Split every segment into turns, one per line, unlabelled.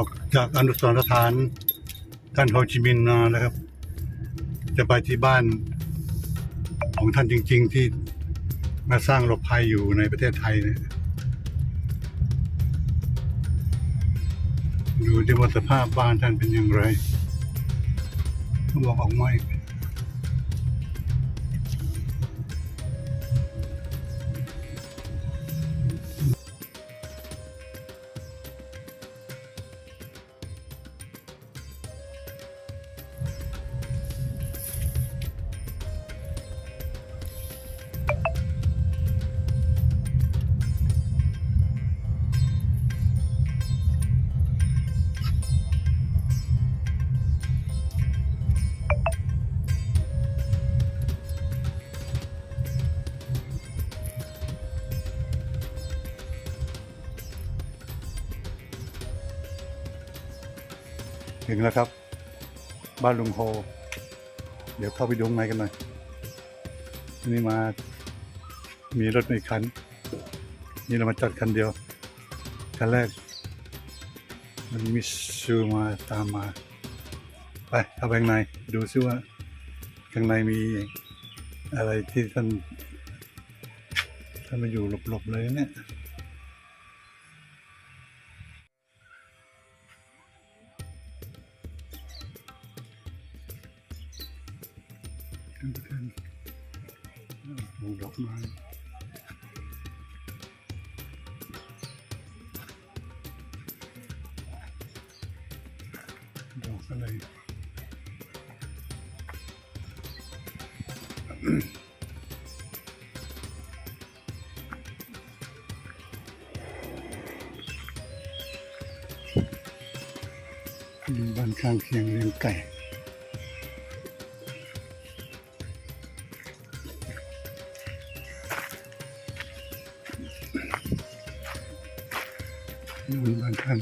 ออกจากอนุสรณ์สถานท่านโฮจิมินห์มานะครับ จะไปที่บ้านของท่านจริง ๆ ที่มาสร้างหลบภัยอยู่ในประเทศไทยเนี่ยดูดิว่าสภาพบ้านท่านเป็นอย่างไรเขาบอกออกมาอีก ถึงแล้วครับ บ้านลุงโฮเดี๋ยวเข้าไปดูข้างในกันหน่อยนี่มา มีรถในคัน นี่เรามาจอดคันเดียว คันแรก มันมิซูมาตามมา ไปเข้าไปข้างใน ดูซิว่าข้างในมีอะไรที่ท่านท่านมาอยู่หลบๆเลยเนี่ย ท่านประธานปลูกดอกไม้ดอกอะไรบ้านข้างเคียงเลี้ยงไก่ นู่นบ้านท่าน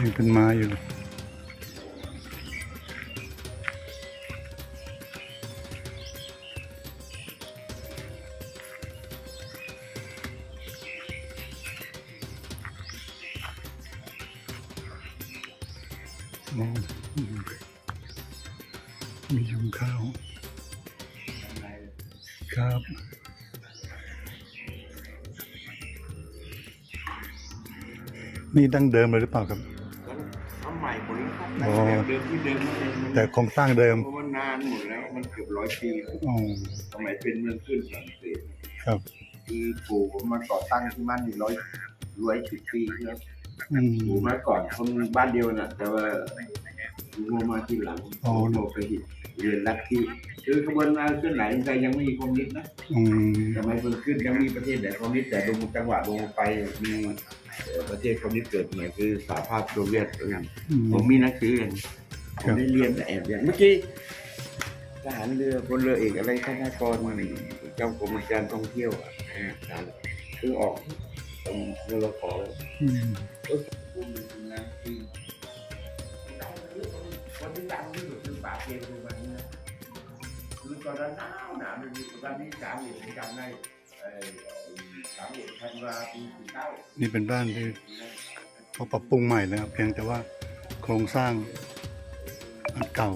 ยังเป็นไม้อยู่ มองมียุงข้าว ครับนี่ดั้งเดิมเลยหรือเปล่าครับ
ทำใหม่หมดแล้วครับ
อ๋อ
แบบเดิมที่เดิมนั่นเองมัน
แต่โครงสร้างเดิม
เพราะว่านานหมดแล้วมันเกือบร้อยปีแล้ว
อ๋อ
สมัยเป็นเมืองขึ้นฝรั่งเศส
ครับ
คือปู่ผมมาก่อตั้งที่มันนี่ร้อยร้อยสิบปีครับ
อืม
ปู่มาก่อนคนบ้านเดียวน่ะ แต่ว่าปู่มาทีหลัง
อ๋อ
โลกหิตเรียนลัทธิคือกระบวนการเคลื่อนไหวใจยังไม่มีคอมมิวนิสต์นะ
อืม
สมัยเพิ่งขึ้นยังมีประเทศไหนคอมมิวนิสต์แต่ลงจังหวะลงไปมีเอ่อประเทศคอมมิวนิสต์เกิดใหม่คือสหภาพโซเวียตเหมือนกัน
อืม
ผมมีหนังสือเรียนผ
ครั
ม
บ
ได้เรียนแต่แอบเรียนเมื่อกี้ทหารเรือพลเรือเอกอะไรท่านกรเจ้ากรมการท่องเที่ยวอะอ่าทหารคือออกตรง เรื่องของคนที่ดังที่สุดคือป่าเพียงคือวันนี้นะคือตอนนั้นหนาวหนาวเลยตอนนี้สามเหลี่ยมจำได้สามเหลี่ยมธันวาปีสี่เก้า
นี่เป็นบ้านที่เขาปรับปรุงใหม่นะครับเพียงแต่ว่าโครงสร้างอันเก่า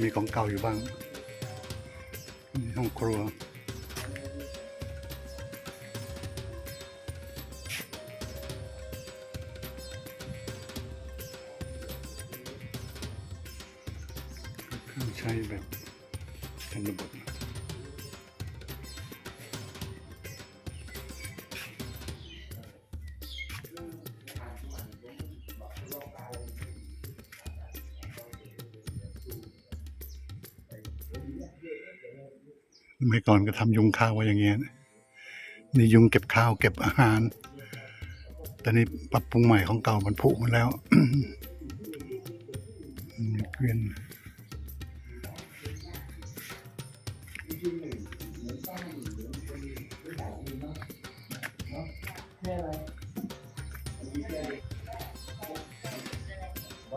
มีของเก่าอยู่บ้าง มีห้องครัว ใช้แบบชนบทนะสมัยก่อนก็ทำยุงข้าวไว้อย่างเงี้ยนี่ยุงเก็บข้าวเก็บอาหาร แต่นี่ปรับปรุงใหม่ของเก่ามันผุมาแล้วเกวียน
ร้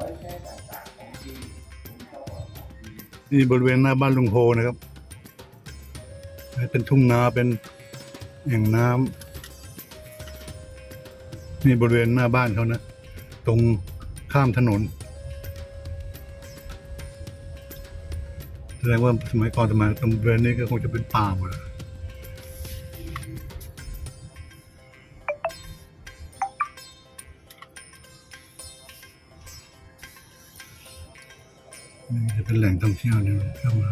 อยแค่ต่างๆของที่ผมชอบของที่
นี่บริเวณหน้าบ้านลุงโฮนะครับ เป็นทุ่งนาเป็นแอ่งน้ำนี่บริเวณหน้าบ้านเขานะ ตรงข้ามถนน แสดงว่าสมัยก่อนสมัยตรงบริเวณนี้ก็คงจะเป็นป่าหมดแล้วนี่จะเป็นแหล่งท่องเที่ยวเนี่ยเข้ามา